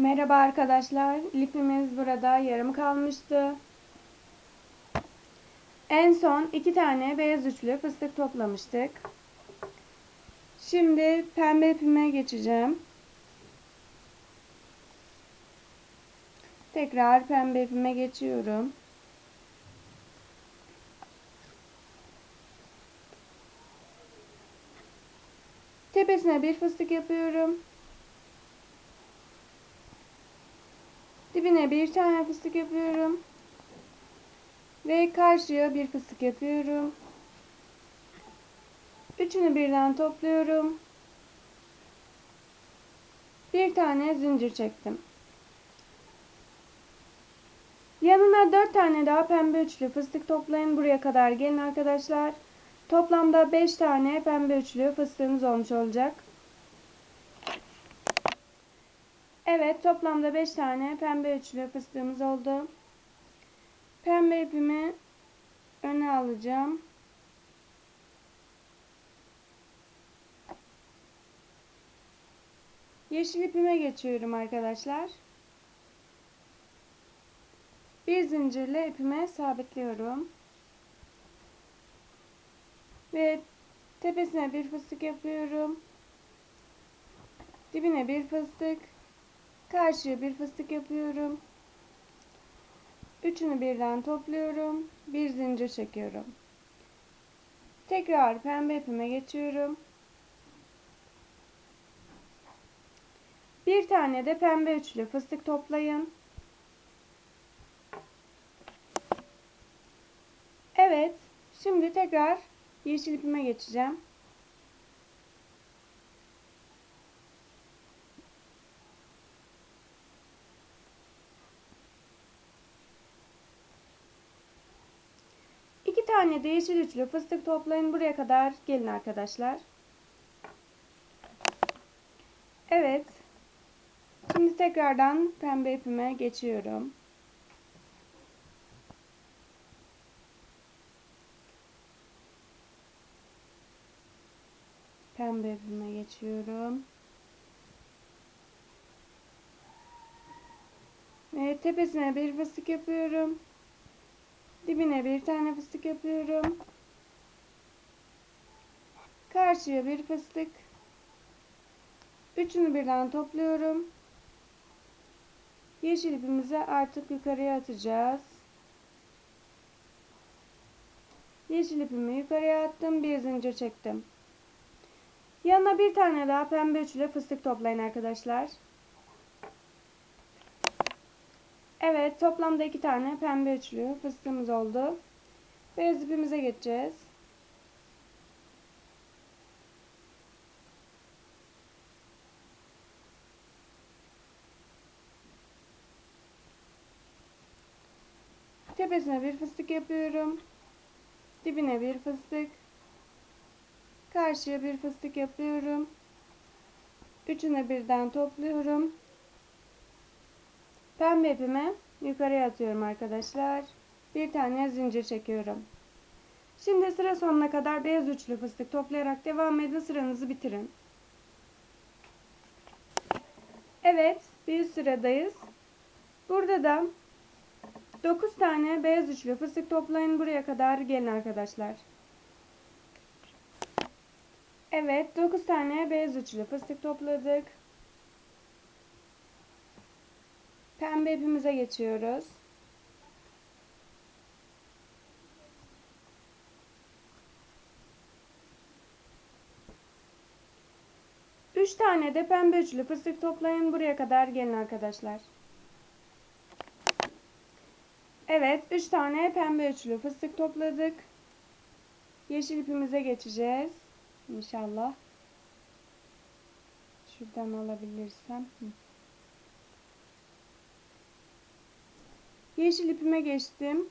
Merhaba arkadaşlar. Lipimiz burada yarım kalmıştı. En son iki tane beyaz üçlü fıstık toplamıştık. Şimdi pembe ipime geçeceğim. Tekrar pembe ipime geçiyorum. Tepesine bir fıstık yapıyorum. Dibine bir tane fıstık yapıyorum. Ve karşıya bir fıstık yapıyorum. Üçünü birden topluyorum. Bir tane zincir çektim. Yanına dört tane daha pembe üçlü fıstık toplayın. Buraya kadar gelin arkadaşlar. Toplamda beş tane pembe üçlü fıstığımız olmuş olacak. Evet toplamda 5 tane pembe üçlü fıstığımız oldu. Pembe ipimi öne alacağım. Yeşil ipime geçiyorum arkadaşlar. Bir zincirle ipime sabitliyorum. Ve tepesine bir fıstık yapıyorum. Dibine bir fıstık. Karşıya bir fıstık yapıyorum. Üçünü birden topluyorum. Bir zincir çekiyorum. Tekrar pembe ipime geçiyorum. Bir tane de pembe üçlü fıstık toplayın. Evet. Şimdi tekrar yeşil ipime geçeceğim. Tane de yeşil üçlü fıstık toplayın. Buraya kadar gelin arkadaşlar. Evet. Şimdi tekrardan pembe ipime geçiyorum. Pembe ipime geçiyorum. Ve tepesine bir fıstık yapıyorum. Dibine bir tane fıstık yapıyorum. Karşıya bir fıstık. Üçünü birden topluyorum. Yeşil ipimizi artık yukarıya atacağız. Yeşil ipimi yukarıya attım. Bir zincir çektim. Yanına bir tane daha pembe üçlü fıstık toplayın arkadaşlar. Evet toplamda iki tane pembe üçlü fıstığımız oldu. Beyaz ipimize geçeceğiz. Tepesine bir fıstık yapıyorum. Dibine bir fıstık. Karşıya bir fıstık yapıyorum. Üçünü birden topluyorum. Pembe ipimi yukarıya atıyorum arkadaşlar. Bir tane zincir çekiyorum. Şimdi sıra sonuna kadar beyaz üçlü fıstık toplayarak devam edin. Sıranızı bitirin. Evet, bir sıradayız. Burada da 9 tane beyaz üçlü fıstık toplayın. Buraya kadar gelin arkadaşlar. Evet, 9 tane beyaz üçlü fıstık topladık. Pembe ipimize geçiyoruz. Üç tane de pembe üçlü fıstık toplayın. Buraya kadar gelin arkadaşlar. Evet, üç tane pembe üçlü fıstık topladık. Yeşil ipimize geçeceğiz. İnşallah. Şuradan alabilirsem. Hı. Yeşil ipime geçtim.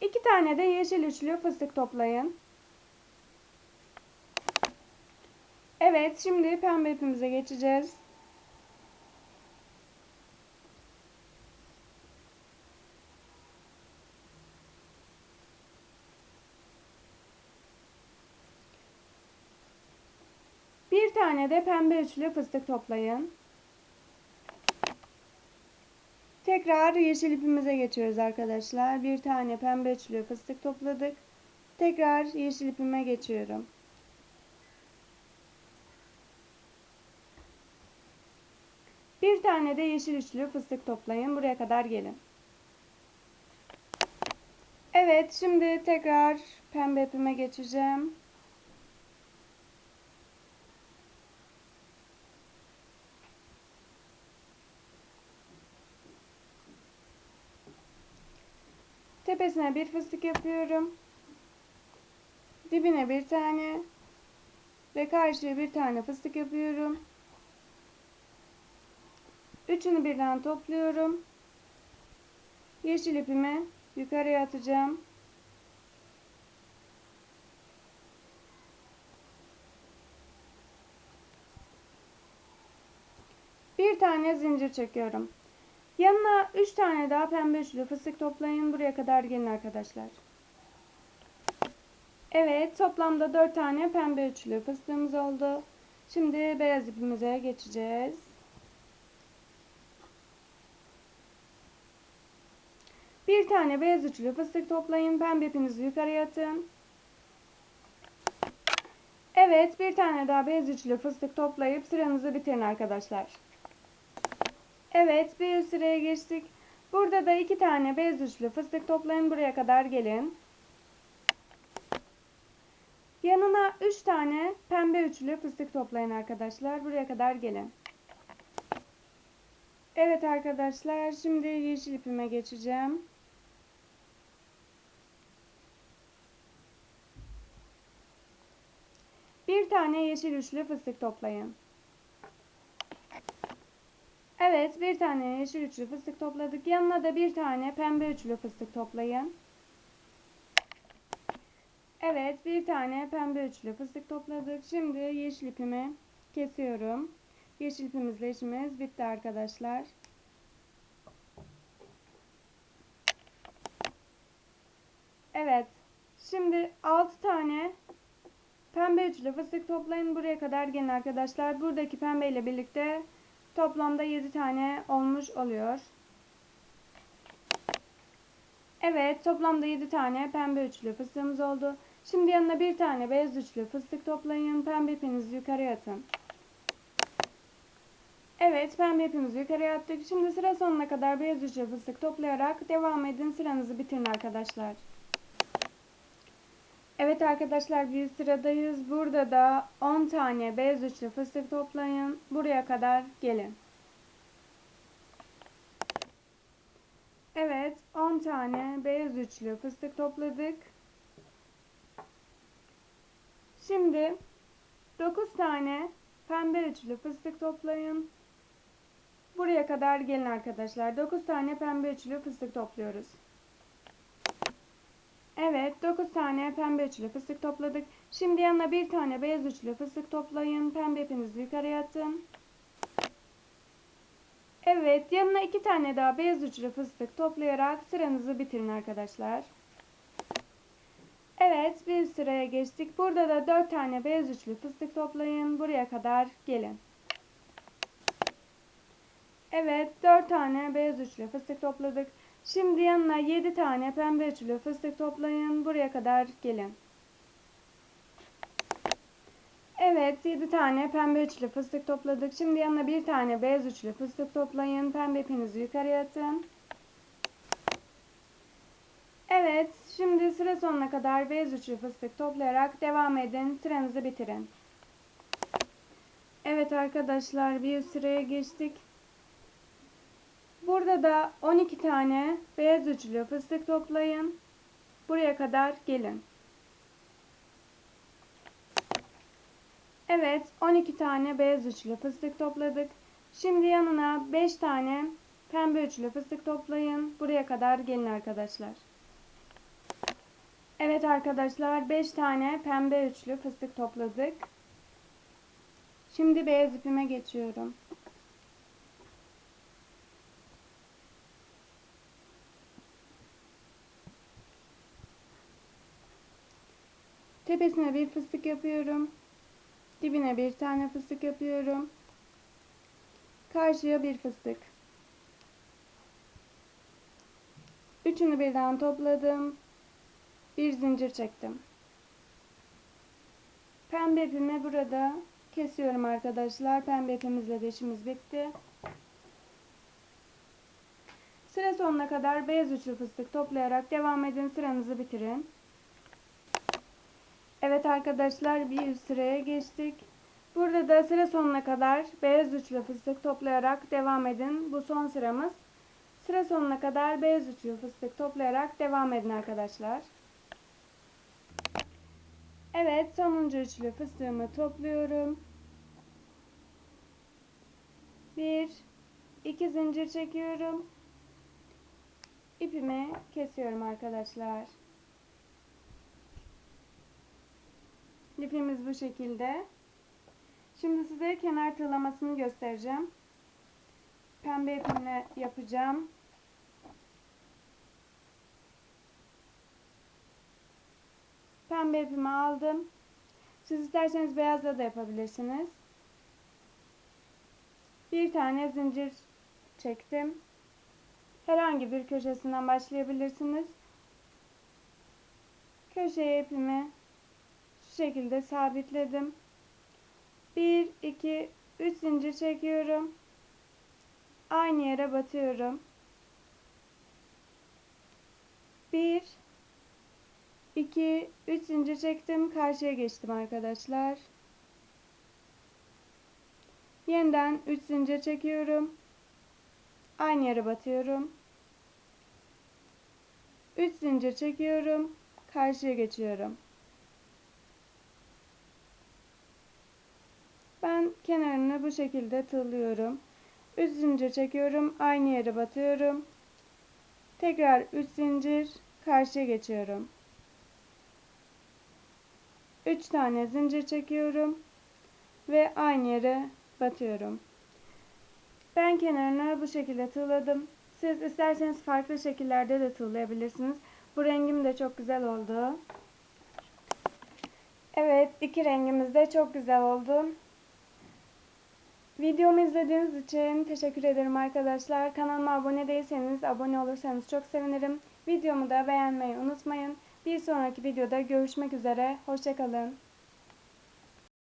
İki tane de yeşil üçlü fıstık toplayın. Evet şimdi pembe ipimize geçeceğiz. Bir tane de pembe üçlü fıstık toplayın. Tekrar yeşil ipimize geçiyoruz arkadaşlar. Bir tane pembe üçlü fıstık topladık. Tekrar yeşil ipime geçiyorum. Bir tane de yeşil üçlü fıstık toplayın. Buraya kadar gelin. Evet, şimdi tekrar pembe ipime geçeceğim. Tepesine bir fıstık yapıyorum. Dibine bir tane ve karşıya bir tane fıstık yapıyorum. Üçünü birden topluyorum. Yeşil ipimi yukarıya atacağım. Bir tane zincir çekiyorum. Yanına 3 tane daha pembe üçlü fıstık toplayın. Buraya kadar gelin arkadaşlar. Evet toplamda 4 tane pembe üçlü fıstığımız oldu. Şimdi beyaz ipimize geçeceğiz. Bir tane beyaz üçlü fıstık toplayın. Pembe ipinizi yukarıya atın. Evet bir tane daha beyaz üçlü fıstık toplayıp sıranızı bitirin arkadaşlar. Evet bir üst sıraya geçtik. Burada da iki tane beyaz üçlü fıstık toplayın. Buraya kadar gelin. Yanına üç tane pembe üçlü fıstık toplayın arkadaşlar. Buraya kadar gelin. Evet arkadaşlar şimdi yeşil ipime geçeceğim. Bir tane yeşil üçlü fıstık toplayın. Evet bir tane yeşil üçlü fıstık topladık. Yanına da bir tane pembe üçlü fıstık toplayın. Evet bir tane pembe üçlü fıstık topladık. Şimdi yeşil ipimi kesiyorum. Yeşil ipimizle işimiz bitti arkadaşlar. Evet. Şimdi 6 tane pembe üçlü fıstık toplayın. Buraya kadar gelin arkadaşlar. Buradaki pembe ile birlikte Toplamda 7 tane olmuş oluyor. Evet toplamda 7 tane pembe üçlü fıstığımız oldu. Şimdi yanına bir tane beyaz üçlü fıstık toplayın. Pembe ipinizi yukarıya atın. Evet pembe ipimizi yukarıya attık. Şimdi sıra sonuna kadar beyaz üçlü fıstık toplayarak devam edin. Sıranızı bitirin arkadaşlar. Evet arkadaşlar bir sıradayız. Burada da 10 tane beyaz üçlü fıstık toplayın. Buraya kadar gelin. Evet 10 tane beyaz üçlü fıstık topladık. Şimdi 9 tane pembe üçlü fıstık toplayın. Buraya kadar gelin arkadaşlar. 9 tane pembe üçlü fıstık topluyoruz. Evet 9 tane pembe üçlü fıstık topladık. Şimdi yanına bir tane beyaz üçlü fıstık toplayın. Pembe ipinizi yukarıya atın. Evet yanına iki tane daha beyaz üçlü fıstık toplayarak sıranızı bitirin arkadaşlar. Evet bir sıraya geçtik. Burada da 4 tane beyaz üçlü fıstık toplayın. Buraya kadar gelin. Evet 4 tane beyaz üçlü fıstık topladık. Şimdi yanına 7 tane pembe üçlü fıstık toplayın. Buraya kadar gelin. Evet 7 tane pembe üçlü fıstık topladık. Şimdi yanına bir tane beyaz üçlü fıstık toplayın. Pembe ipinizi yukarıya atın. Evet şimdi sıra sonuna kadar beyaz üçlü fıstık toplayarak devam edin. Sıranızı bitirin. Evet arkadaşlar bir sıraya geçtik. Burada da 12 tane beyaz üçlü fıstık toplayın. Buraya kadar gelin. Evet 12 tane beyaz üçlü fıstık topladık. Şimdi yanına 5 tane pembe üçlü fıstık toplayın. Buraya kadar gelin arkadaşlar. Evet arkadaşlar 5 tane pembe üçlü fıstık topladık. Şimdi beyaz ipime geçiyorum. Tepesine bir fıstık yapıyorum. Dibine bir tane fıstık yapıyorum. Karşıya bir fıstık. Üçünü birden topladım. Bir zincir çektim. Pembe ipimi burada kesiyorum arkadaşlar. Pembe ipimizle de işimiz bitti. Sıra sonuna kadar beyaz üçlü fıstık toplayarak devam edin. Sıranızı bitirin. Evet arkadaşlar bir üst sıraya geçtik. Burada da sıra sonuna kadar beyaz üçlü fıstık toplayarak devam edin. Bu son sıramız. Sıra sonuna kadar beyaz üçlü fıstık toplayarak devam edin arkadaşlar. Evet sonuncu üçlü fıstığımı topluyorum. Bir, iki zincir çekiyorum. İpimi kesiyorum arkadaşlar. İpimiz bu şekilde. Şimdi size kenar tığlamasını göstereceğim. Pembe ipimle yapacağım. Pembe ipimi aldım. Siz isterseniz beyazla da yapabilirsiniz. Bir tane zincir çektim. Herhangi bir köşesinden başlayabilirsiniz. Köşeye ipimi şekilde sabitledim. 1 2 3 zincir çekiyorum. Aynı yere batıyorum. 1 2 3 zincir çektim. Karşıya geçtim arkadaşlar. Yeniden 3 zincir çekiyorum. Aynı yere batıyorum. 3 zincir çekiyorum. Karşıya geçiyorum. Ben kenarını bu şekilde tığlıyorum. 3 zincir çekiyorum. Aynı yere batıyorum. Tekrar 3 zincir karşıya geçiyorum. 3 tane zincir çekiyorum ve aynı yere batıyorum. Ben kenarına bu şekilde tığladım. Siz isterseniz farklı şekillerde de tığlayabilirsiniz. Bu rengim de çok güzel oldu. Evet, iki rengimiz de çok güzel oldu. Videomu izlediğiniz için teşekkür ederim arkadaşlar. Kanalıma abone değilseniz abone olursanız çok sevinirim. Videomu da beğenmeyi unutmayın. Bir sonraki videoda görüşmek üzere. Hoşçakalın.